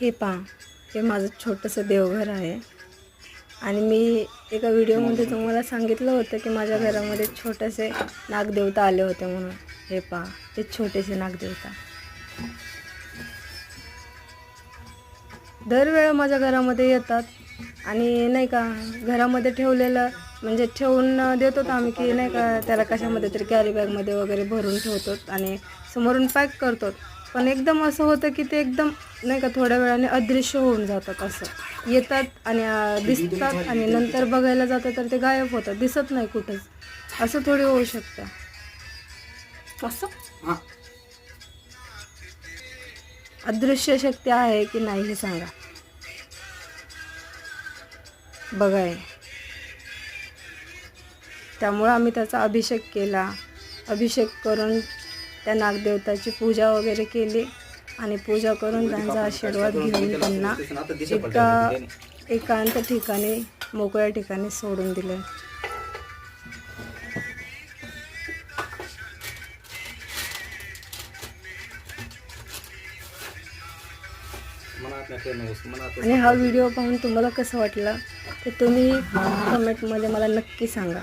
हे पहा हे माझं छोटंसं देवघर आहे. आणि मी एका व्हिडिओमध्ये तुम्हाला सांगितलं होतं की माझ्या घरामध्ये छोटेसे नागदेवता आले होते म्हणून. हे पहा ते छोटेसे नागदेवता. दरवेळा माझ्या घरामध्ये येतात आणि नाही का घरामध्ये ठेवलेलं म्हणजे ठेवून देतो आम्ही की नाही का त्याला कशामध्ये तरी कॅरी बॅगमध्ये वगैरे भरून ठेवतो आणि समोरून पॅक करतो. पण एकदम असं होतं की ते एकदम नाही का थोड्या वेळाने अदृश्य होऊन जातात असं. येतात आणि दिसतात आणि नंतर बघायला जातं तर ते गायब होतात. दिसत नाही कुठंच. असं थोडी होऊ शकतं. असं? अदृश्य शक्ती आहे की नाही हे सांगा. बघाय त्यामुळं आम्ही त्याचा अभिषेक केला. अभिषेक करून त्या नागदेवताची पूजा वगैरे केली आणि पूजा करून त्यांचा आशीर्वाद घेऊन त्यांना एका एकांत ठिकाणी मोकळ्या ठिकाणी सोडून दिले आणि हा व्हिडिओ पाहून तुम्हाला कसं वाटलं ते तुम्ही कमेंटमध्ये मला नक्की सांगा.